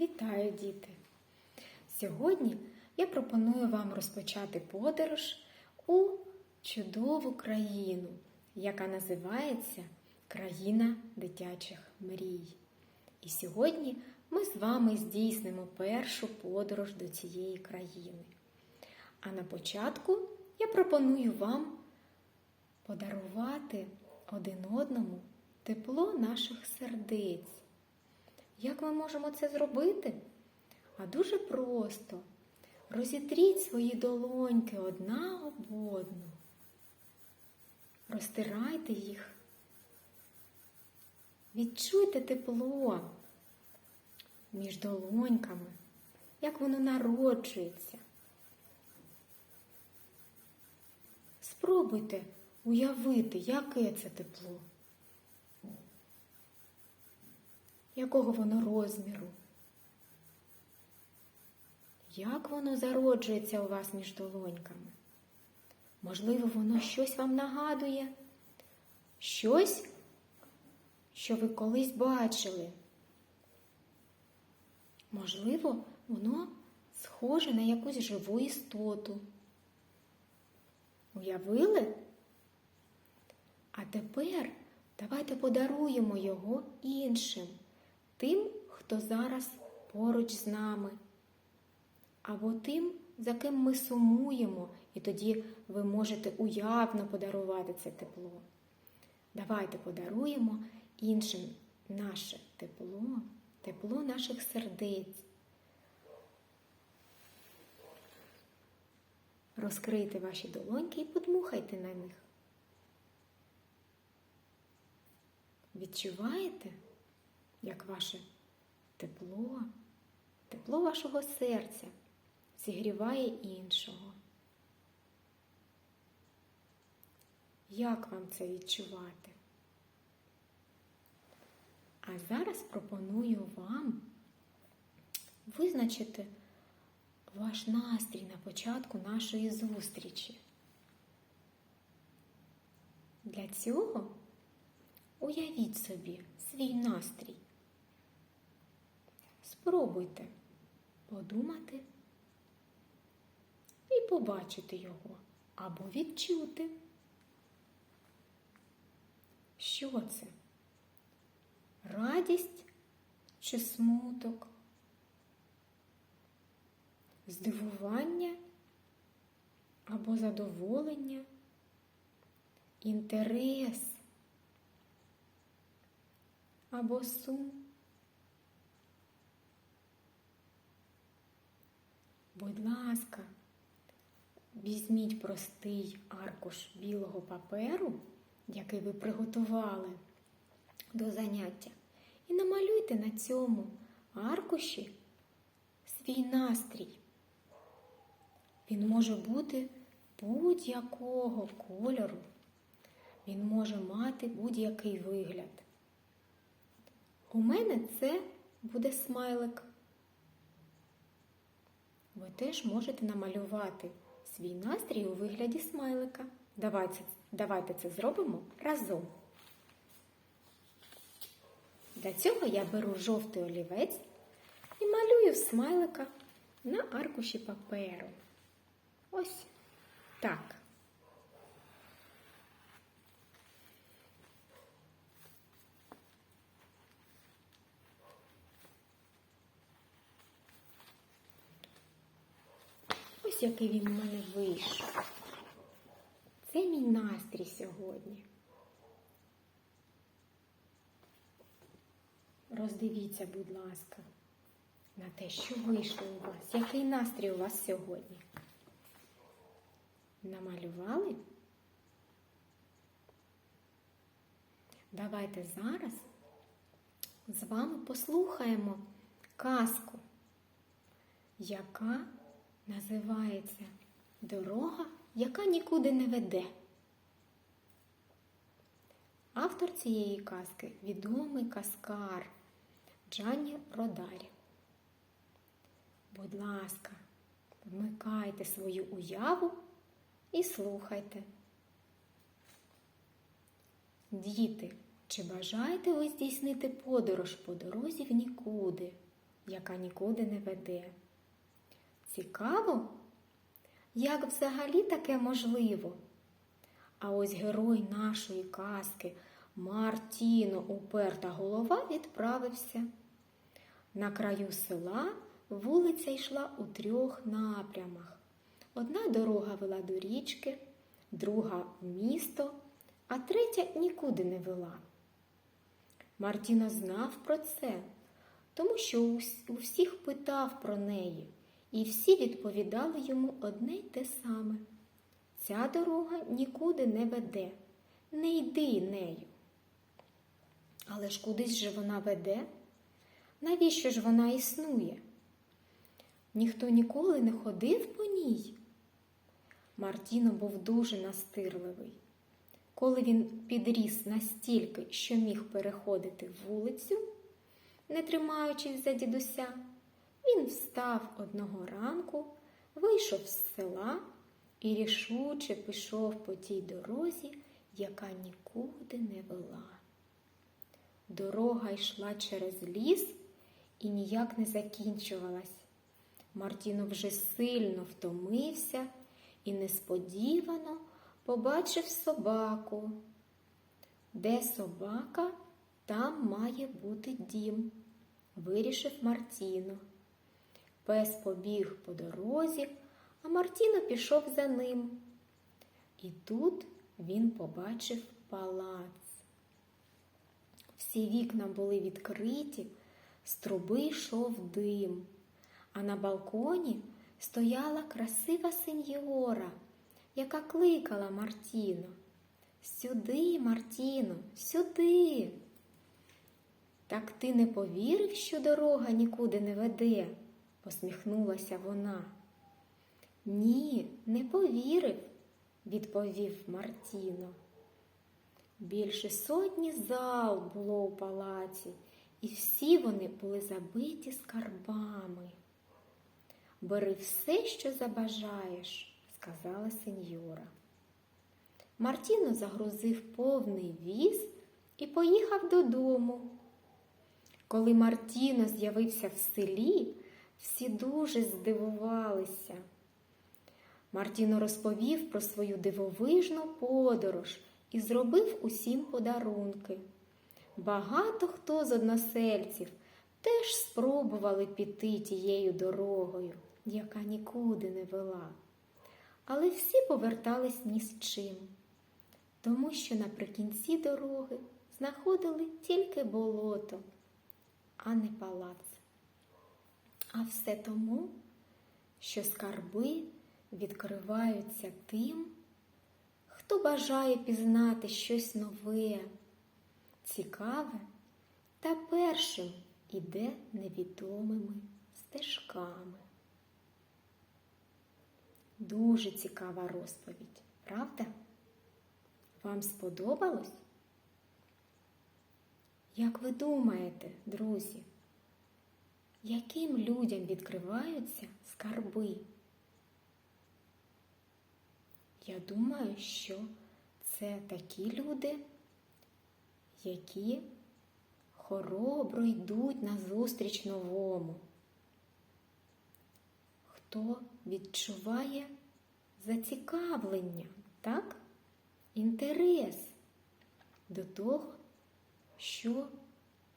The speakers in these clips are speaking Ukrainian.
Вітаю, діти! Сьогодні я пропоную вам розпочати подорож у чудову країну, яка називається Країна дитячих мрій. І сьогодні ми з вами здійснимо першу подорож до цієї країни. А на початку я пропоную вам подарувати один одному тепло наших сердець. Як ми можемо це зробити? А дуже просто. Розітріть свої долоньки одна об одну. Розтирайте їх. Відчуйте тепло між долоньками, як воно народжується. Спробуйте уявити, яке це тепло. Якого воно розміру? Як воно зароджується у вас між долоньками? Можливо, воно щось вам нагадує? Щось, що ви колись бачили? Можливо, воно схоже на якусь живу істоту. Уявили? А тепер давайте подаруємо його іншим, тим, хто зараз поруч з нами, або тим, за ким ми сумуємо, і тоді ви можете уявно подарувати це тепло. Давайте подаруємо іншим наше тепло, тепло наших сердець. Розкрийте ваші долоньки і подмухайте на них. Відчуваєте, як ваше тепло, тепло вашого серця зігріває іншого? Як вам це відчувати? А зараз пропоную вам визначити ваш настрій на початку нашої зустрічі. Для цього уявіть собі свій настрій. Спробуйте подумати і побачити його або відчути. Що це? Радість чи смуток? Здивування або задоволення, інтерес або сум. Будь ласка, візьміть простий аркуш білого паперу, який ви приготували до заняття, і намалюйте на цьому аркуші свій настрій. Він може бути будь-якого кольору, він може мати будь-який вигляд. У мене це буде смайлик. Ви теж можете намалювати свій настрій у вигляді смайлика. Давайте, давайте це зробимо разом. Для цього я беру жовтий олівець і малюю смайлика на аркуші паперу. Ось так. Ось який він у мене вийшов. Це мій настрій сьогодні. Роздивіться, будь ласка, на те, що вийшло у вас. Який настрій у вас сьогодні? Намалювали? Давайте зараз з вами послухаємо казку, яка називається Дорога, яка нікуди не веде. Автор цієї казки відомий каскар Джанні Родарі. Будь ласка, вмикайте свою уяву і слухайте. Діти, чи бажаєте ви здійснити подорож по дорозі в нікуди? яка нікуди не веде. Цікаво, як взагалі таке можливо? А ось герой нашої казки Мартіно уперта голова відправився. На краю села вулиця йшла у трьох напрямах. Одна дорога вела до річки, друга в місто, а третя нікуди не вела. Мартіно знав про це, тому що у всіх питав про неї, і всі відповідали йому одне й те саме. Ця дорога нікуди не веде, не йди нею. Але ж кудись же вона веде? Навіщо ж вона існує? Ніхто ніколи не ходив по ній. Мартіно був дуже настирливий. Коли він підріс настільки, що міг переходити вулицю, не тримаючись за дідуся, він встав одного ранку, вийшов з села і рішуче пішов по тій дорозі, яка нікуди не вела. Дорога йшла через ліс і ніяк не закінчувалась. Мартіно вже сильно втомився і несподівано побачив собаку. Де собака, там має бути дім, вирішив Мартіно. Пес побіг по дорозі, а Мартіно пішов за ним. І тут він побачив палац. Всі вікна були відкриті, з труби йшов дим, а на балконі стояла красива сеньора, яка кликала Мартіно. Сюди, Мартіно, сюди. Так ти не повірив, що дорога нікуди не веде? Посміхнулася вона. Ні, не повірив, відповів Мартіно. Більше сотні зал було у палаці, і всі вони були забиті скарбами. Бери все, що забажаєш, сказала сеньора. Мартіно загрузив повний віз і поїхав додому. Коли Мартіно з'явився в селі, всі дуже здивувалися. Мартіно розповів про свою дивовижну подорож і зробив усім подарунки. Багато хто з односельців теж спробували піти тією дорогою, яка нікуди не вела. Але всі повертались ні з чим, тому що наприкінці дороги знаходили тільки болото, а не палац. А все тому, що скарби відкриваються тим, хто бажає пізнати щось нове, цікаве та першим іде невідомими стежками. Дуже цікава розповідь, правда? Вам сподобалось? Як ви думаєте, друзі, яким людям відкриваються скарби? Я думаю, що це такі люди, які хоробро йдуть назустріч новому, хто відчуває зацікавлення, так? інтерес до того, що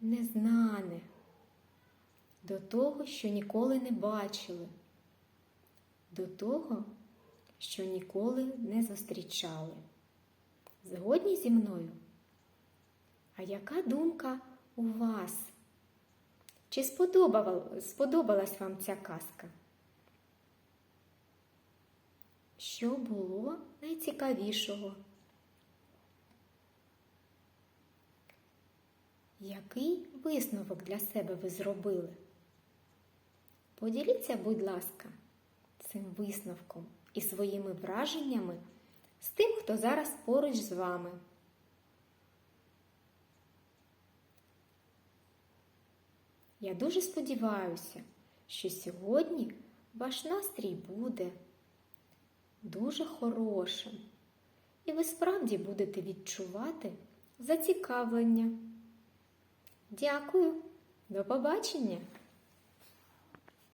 незнане, до того, що ніколи не бачили, до того, що ніколи не зустрічали. Згодні зі мною? А яка думка у вас? Чи сподобалась вам ця казка? Що було найцікавішого? Який висновок для себе ви зробили? Поділіться, будь ласка, цим висновком і своїми враженнями з тим, хто зараз поруч з вами. Я дуже сподіваюся, що сьогодні ваш настрій буде дуже хорошим, і ви справді будете відчувати зацікавлення. Дякую, до побачення!